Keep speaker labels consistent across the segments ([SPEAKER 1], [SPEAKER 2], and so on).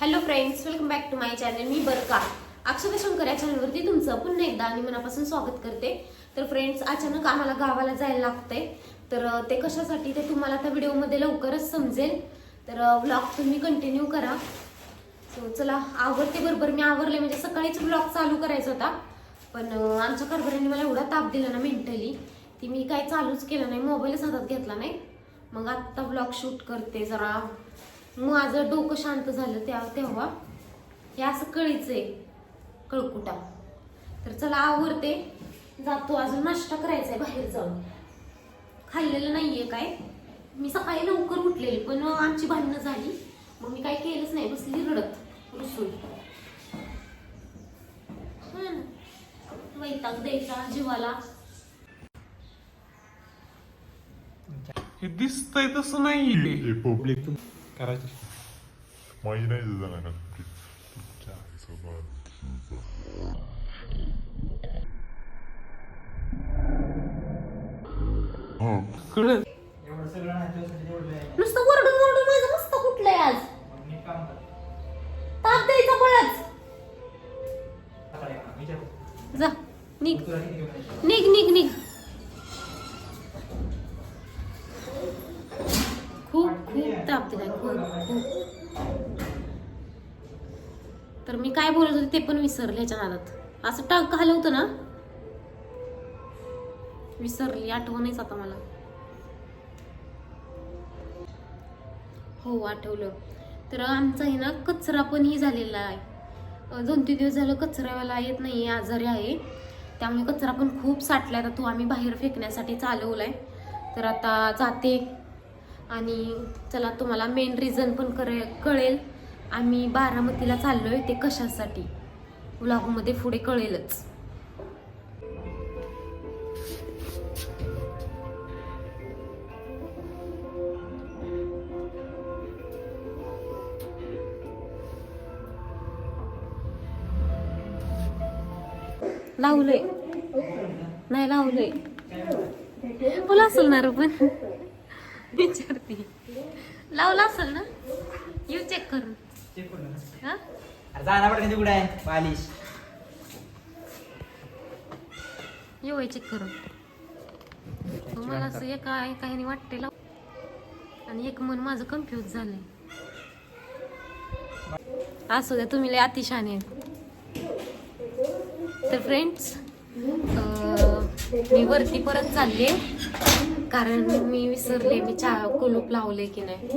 [SPEAKER 1] Hello friends welcome back to my channel मी बरं का अक्षता शंकर या चॅनलवरती तुमचं पुन्हा एकदा आणि मनापासून स्वागत करते. तर फ्रेंड्स अचानक आम्हाला गावाला जायला लागतंय. तर ते कशासाठी ते तुम्हाला त्या व्हिडिओमध्ये लवकरच समजेल. तर व्लॉग तुम्ही कंटिन्यू करा. सो चला आवडते बरोबर. मी आवरले म्हणजे सकाळीच ब्लॉग चालू करायचा होता. पण आमच्या कारभाऱ्याने मला एवढा ताप दिला ना मेंटली की मी काय चालूच केलं नाही. मोबाईलच हातात घेतला नाही. मग आत्ता ब्लॉग शूट करते जरा. माझं डोकं शांत झालं त्या तेव्हा. हे असं कळीच आहे. कळकुटा. तर चला आवरते. जातो अजून नाश्ता करायचा आहे बाहेर जाऊन. खाल्लेलं नाहीये काय. मी सकाळी लवकर उठलेली पण आमची भांडणं झाली. मग मी काय केलंच नाही बसली रडत रुसून. वैताग द्यायचा जीवाला.
[SPEAKER 2] हे दिसतंय तसं नाही
[SPEAKER 3] हे पब्लिक
[SPEAKER 2] करायचं
[SPEAKER 3] माझी नाही जाणार हो.
[SPEAKER 1] नुसतं वरडून वरडून माझं मस्त कुठलंय आज. ताप द्यायचा.
[SPEAKER 4] विचार.
[SPEAKER 1] जा निघ तर मी काय बोलत होते ते पण विसरले ह्याच्या नादात. असं टाक हलवतं ना? विसरली आठवणच आता मला. हो आठवलं. तर आमचा आहे ना कचरा पण ही झालेला आहे. दोन तीन दिवस झालं कचऱ्यावाला येत नाही आजारी आहे. त्यामुळे कचरा पण खूप साठला आता तो आम्ही बाहेर फेकण्यासाठी चालवलाय. तर आता जाते. आणि चला तुम्हाला मेन रिझन पण करे कळेल. आम्ही बारामतीला चाललो आहे ते कशासाठी? व्लॉगमध्ये पुढे कळेलच. लावलंय. नाही लावलंय. बोला असेल ना पण विचारते. लावला असेल ना? येऊ चेक करून.
[SPEAKER 4] चेक करून ये.
[SPEAKER 1] हा?
[SPEAKER 4] अरे जाणार पडते कुठे आहे बालिश
[SPEAKER 1] येऊ चेक करून. मला असं एका एका ह्याने वाटते लाव. आणि एक मन माझं कन्फ्युज झालंय. असू द्या तुम्ही लय अतिशाने आहेत. तर फ्रेंड्स मी वरती परत चालले. कारण मी विसरले मी चा कुलूप लावले की नाही.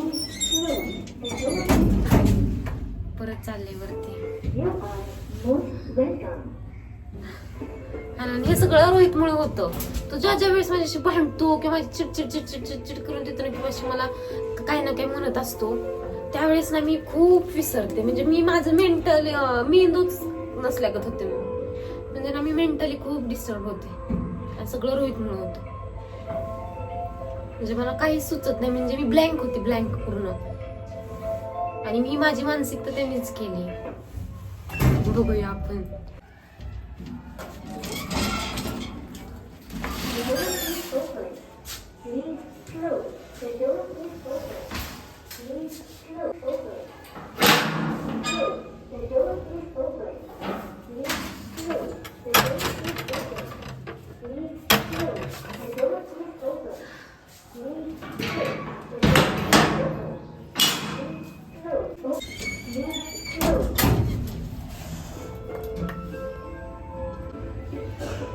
[SPEAKER 1] परत चालले वरती. आणि हे सगळं रोहितमुळे होतं. तो ज्या ज्या वेळेस माझ्याशी भांडतो किंवा माझी चिडचिड चिडचिड चिडचिड करून देतो ना किंवा अशी मला काही ना काही म्हणत असतो त्यावेळेस ना मी खूप विसरते. म्हणजे मी माझं मेंटल मेंदूच नसल्यागत होते मी. म्हणजे ना मी मेंटली खूप डिस्टर्ब होते. सगळं रोहितमुळे होतं. म्हणजे मला काहीच सुचत नाही. म्हणजे मी ब्लँक होती ब्लँक पूर्ण. आणि मी माझी मानसिकता त्यांनीच केली. बघूया आपण.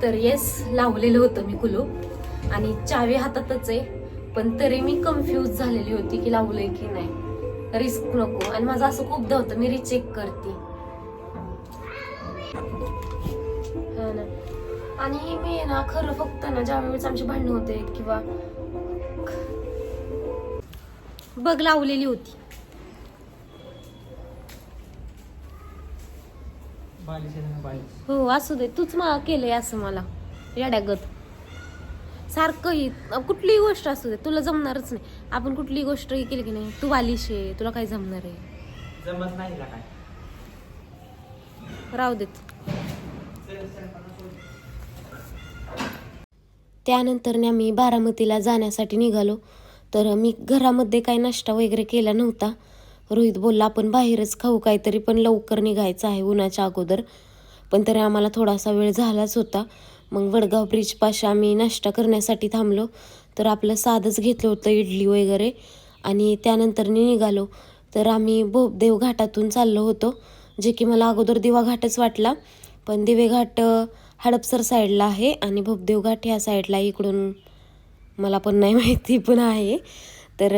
[SPEAKER 1] तर येस लावलेलं होतं मी कुलूप. आणि चावी हातातच आहे. पण तरी मी कन्फ्यूज झालेली होती की लावलंय की नाही. रिस्क नको. आणि माझं असं खूपदा होतं मी रिचेक करते. हा ना. आणि मी ना खरं फक्त ना ज्या वेळेस आमची भांडणं होते किंवा बघ लावलेली होती
[SPEAKER 4] बालिश आहे ना बालिश
[SPEAKER 1] हो असू दे. तूच मा केलंय असं मला. याड्यागत. सारखं ही कुठलीही गोष्ट असू दे. तुला जमणारच नाही. आपण कुठलीही गोष्ट ही केली की नाही तू वालिश आहे तुला काय जमणार आहे.
[SPEAKER 4] जमत नाही तिला काय.
[SPEAKER 1] राहू देत. त्यानंतर आम्ही बारामतीला जाण्यासाठी निघालो. तर मी घरामध्ये काही नाश्ता वगैरे केला नव्हता. रोहित बोलला आपण बाहेरच खाऊ काहीतरी पण लवकर निघायचं आहे उन्हाच्या अगोदर. पण तरी आम्हाला थोडासा वेळ झालाच होता. मग वडगाव ब्रिजपाशी आम्ही नाश्ता करण्यासाठी थांबलो. तर आपलं साधंच घेतलं होतं इडली वगैरे. आणि त्यानंतरनी निघालो. तर आम्ही बोबदेव घाटातून चाललो होतो जे की मला अगोदर दिवा घाटच वाटला. पण दिवे घाट हडपसर साईडला आहे आणि भोपदेव घाट ह्या साईडला इकडून मला पण नाही माहिती पण आहे. तर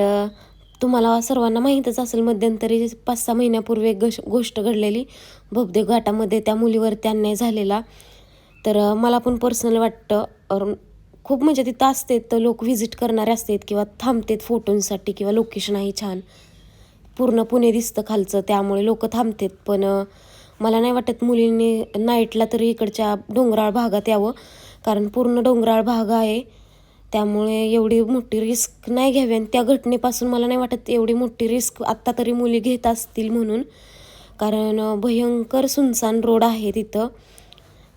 [SPEAKER 1] तुम्हाला सर्वांना माहीतच असेल मध्यंतरी पाच सहा महिन्यापूर्वी एक गश गोष्ट घडलेली. भोपदेव घाटामध्ये त्या मुलीवरती अन्याय झालेला. तर मला पण पर्सनल वाटतं खूप म्हणजे तिथं असते तर लोक व्हिजिट करणारे असतात किंवा थांबतात फोटोंसाठी किंवा लोकेशन आहे छान. पूर्ण पुणे दिसतं खालचं त्यामुळे लोक थांबतात. पण मला नाही वाटत मुलींनी नाईटला तरी इकडच्या डोंगराळ भागात यावं. कारण पूर्ण डोंगराळ भाग आहे. त्यामुळे एवढी मोठी रिस्क नाही घ्यावी आणि त्या घटनेपासून मला नाही वाटत एवढी मोठी रिस्क आत्ता तरी मुली घेत असतील म्हणून. कारण भयंकर सुनसान रोड आहे तिथं.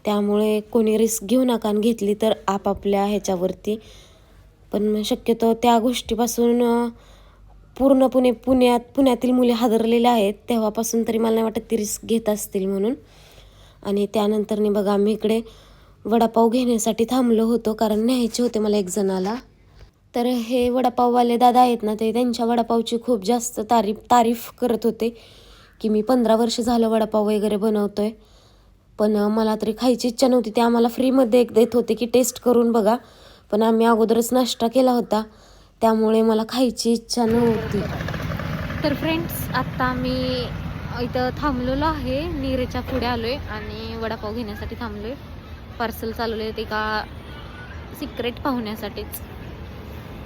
[SPEAKER 1] त्यामुळे कोणी रिस्क घेऊ नका आणि घेतली तर आपापल्या ह्याच्यावरती. पण शक्यतो त्या गोष्टीपासून पूर्णपणे पुण्यात पुण्यातील मुली हादरलेल्या आहेत. तेव्हापासून तरी मला नाही वाटत ती रिस्क घेत असतील म्हणून. आणि त्यानंतरने बघा आम्ही इकडे वडापाव घेण्यासाठी थांबलो होतो कारण न्यायचे होते मला एक जणाला. तर हे वडापाववाले दादा आहेत ना ते त्यांच्या वडापावची खूप जास्त तारीफ तारीफ करत होते की मी पंधरा वर्ष झालं वडापाव वगैरे बनवतोय. पण मला तरी खायची इच्छा नव्हती ते आम्हाला फ्रीमध्ये एक देत होते की टेस्ट करून बघा. पण आम्ही अगोदरच नाश्ता केला होता त्यामुळे मला खायची इच्छा नव्हती. तर फ्रेंड्स आत्ता मी इथं थांबलेलो आहे नीरेच्या पुढे आलो आहे आणि वडापाव घेण्यासाठी थांबलो आहे पार्सल चालवले ते का सिक्रेट पाहुण्यासाठीच.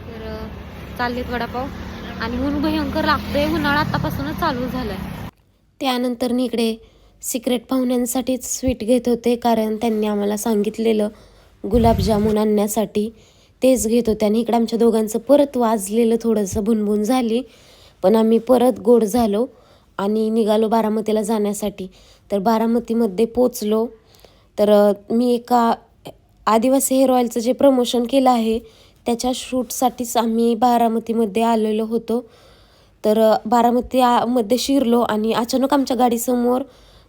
[SPEAKER 1] तर चाललेत वडापाव. आणि ऊन भयंकर लागतोय उन्हाळा आतापासूनच चालू झालाय. त्यानंतर इकडे सिक्रेट पाहुण्यांसाठीच स्वीट घेत होते कारण त्यांनी आम्हाला सांगितलेलं गुलाबजामुन आणण्यासाठी. तेच घेत होते आणि इकडे आमच्या दोघांचं परत वाजलेलं थोडंसं भुनभुन झाली. पण आम्ही परत गोड झालो आणि निघालो बारामतीला जाण्यासाठी. तर बारामतीमध्ये पोचलो. तर मी एका आदिवासी हेअर ऑइलचं जे प्रमोशन केलं आहे त्याच्या शूटसाठीच आम्ही बारामतीमध्ये आलेलो होतो. तर बारामतीमध्ये बारामती मध्ये शिरलो आणि अचानक आमच्या गाडीसमोर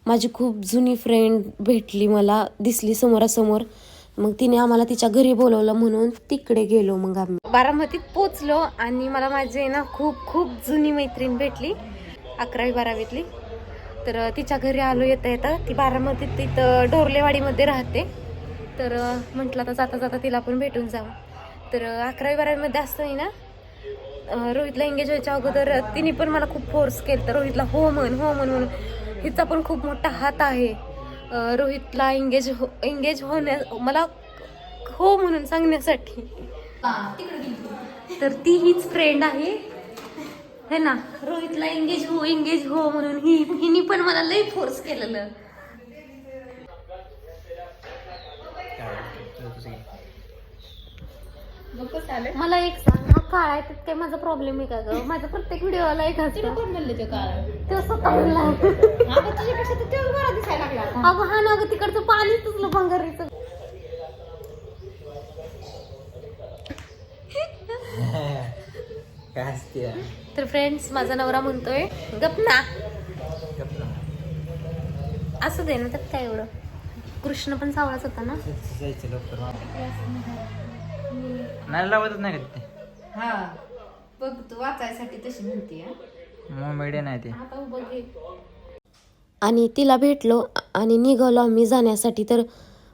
[SPEAKER 1] माझी खूप जुनी फ्रेंड भेटली मला दिसली समोरासमोर. मग तिने आम्हाला तिच्या घरी बोलवलं म्हणून तिकडे गेलो मग आम्ही. बारामतीत पोचलो आणि मला माझी ना खूप खूप जुनी मैत्रीण भेटली अकरावी बारावीतली. तर तिच्या घरी आलो येता येता. ती बारामतीत तिथं डोरलेवाडीमध्ये राहते. तर म्हटलं आता जाता जाता तिला पण भेटून जावं. तर अकरावी बारावीमध्ये असताना ना रोहितला एंगेज व्हायच्या अगोदर तिने पण मला खूप फोर्स केलं तर रोहितला हो म्हण हो म्हण म्हणून हिचा पण खूप मोठा हात आहे. रोहितला एंगेज हो एंगेज होण्या मला हो म्हणून सांगण्यासाठी. तर ती हीच फ्रेंड आहे. है ना? रोहितला एंगेज हो एंगेज हो म्हणून ही हिनी पण मला लई फोर्स केलेलं. मला एक सांग हा काळा आहे काय माझा प्रॉब्लेम आहे का ग? माझा प्रत्येक व्हिडिओला एक असतो. कोण म्हणलं ते काळा तो स्वतः म्हणला. अगं हा ना ग तिकडचं पाणी तुझलं भंगारीचं
[SPEAKER 4] काय असते
[SPEAKER 1] तर फ्रेंड्स माझा नवरा म्हणतोय गप ना. असं दे ना त्यात काय एवढं. कृष्ण पण सावळाच होता ना.
[SPEAKER 4] नाही लावतच नाही का तिथे?
[SPEAKER 5] हा बघ तू वाचायसाठी तशी म्हणते
[SPEAKER 4] मग मीडिया नाही ते.
[SPEAKER 5] आता उभं घे.
[SPEAKER 1] आणि तिला भेटलो आणि निघालो आम्ही जाण्यासाठी. तर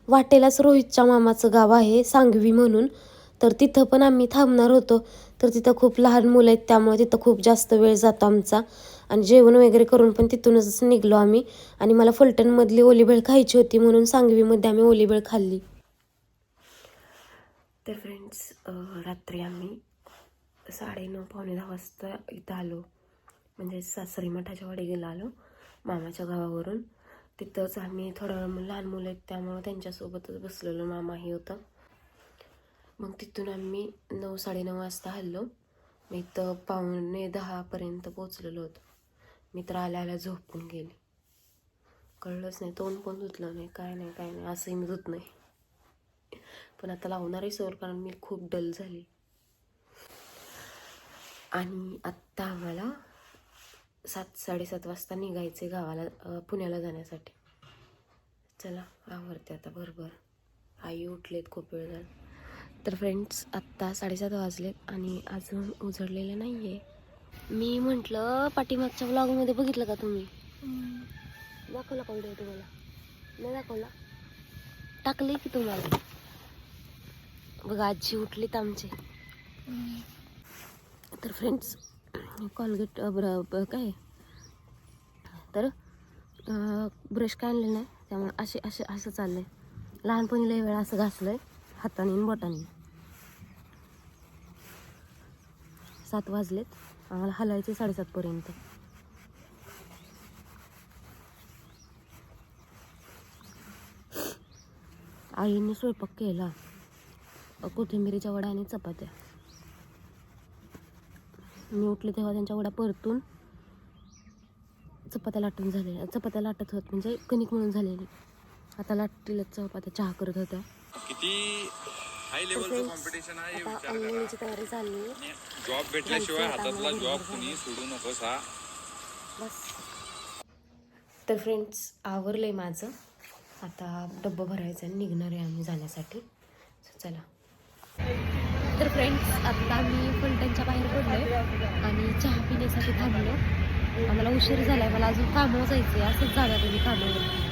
[SPEAKER 1] वाटेलाच रोहितच्या मामाचं गाव आहे सांगवी म्हणून. तर तिथं पण आम्ही थांबणार होतो. तर तिथं खूप लहान मुलं आहेत त्यामुळे तिथं खूप जास्त वेळ जातो आमचा. आणि जेवण वगैरे करून पण तिथूनच निघलो आम्ही. आणि मला फलटणमधली ओलीबेळ खायची होती म्हणून सांगवीमध्ये आम्ही ओलीबेळ खाल्ली. तर फ्रेंड्स रात्री आम्ही साडेनऊ पावणे दहा वाजता इथं आलो. म्हणजे सासरी मठाच्या वाडीला आलो मामाच्या गावावरून. तिथंच आम्ही थोडं लहान मुलं आहेत त्यामुळं त्यांच्यासोबतच बसलेलो. मामाही होतं. मग तिथून आम्ही नऊ साडेनऊ वाजता हल्लो. मी इथं पावणे दहापर्यंत पोचलेलो होतो. मी तर आल्या आल्या झोपून गेले. कळलंच नाही तोंड पण धुतलं नाही काय नाही काय नाही असंही मी धुत नाही. पण आता लावणारही सर कारण मी खूप डल झाली. आणि आत्ता आम्हाला सात साडेसात वाजता निघायचे गावाला पुण्याला जाण्यासाठी. चला आवडते आता बरोबर आई उठलेत खूप वेळ झाला. तर फ्रेंड्स आत्ता साडेसात वाजलेत आणि अजून उजळलेलं नाही आहे मी म्हटलं पाठीमागच्या ब्लॉगमध्ये बघितलं का तुम्ही? दाखवला का व्हिडिओ तुम्हाला? नाही दाखवला? टाकले की तुम्हाला? बघा आजी उठलीत आमचे. तर फ्रेंड्स कॉलगेट काय? तर ब्रश काय आणले नाही? त्यामुळे असे असे असं चाललं आहे लहानपणी लय वेळा असं घासलं आहे हाताने बोटाने. सात वाजलेत. आम्हाला हलायचे साडेसातपर्यंत आईने स्वयंपाक केला. कोथिंबिरीच्या वड्या आणि चपात्या. मी उठले तेव्हा त्यांच्या वड्या परतून चपात्या लाटून झालेल्या. चपात्या लाटत होत म्हणजे कणिक म्हणून झालेली. आता लाटतीलच चपात्या. चहा करत होत्या.
[SPEAKER 6] किती हाय लेवलचं कॉम्पिटिशन आहे
[SPEAKER 1] आता
[SPEAKER 6] विचार
[SPEAKER 1] तयारी आहे
[SPEAKER 6] करा जॉब भेटल्याशिवाय हातातला जॉब कुणी सोडू नकोस हा.
[SPEAKER 1] बस. तर फ्रेंड्स आवरलं आहे माझं. आता डब्बा भरायचं आणि निघणार आहे आम्ही जाण्यासाठी. So, चला. तर फ्रेंड्स आता मी फलटणच्या बाहेर पडलोय आणि चहा पिण्यासाठी थांबलो. आम्हाला उशीर झालाय मला अजून कामावर जायचं आहे असंच जाणार तुम्ही कामावर.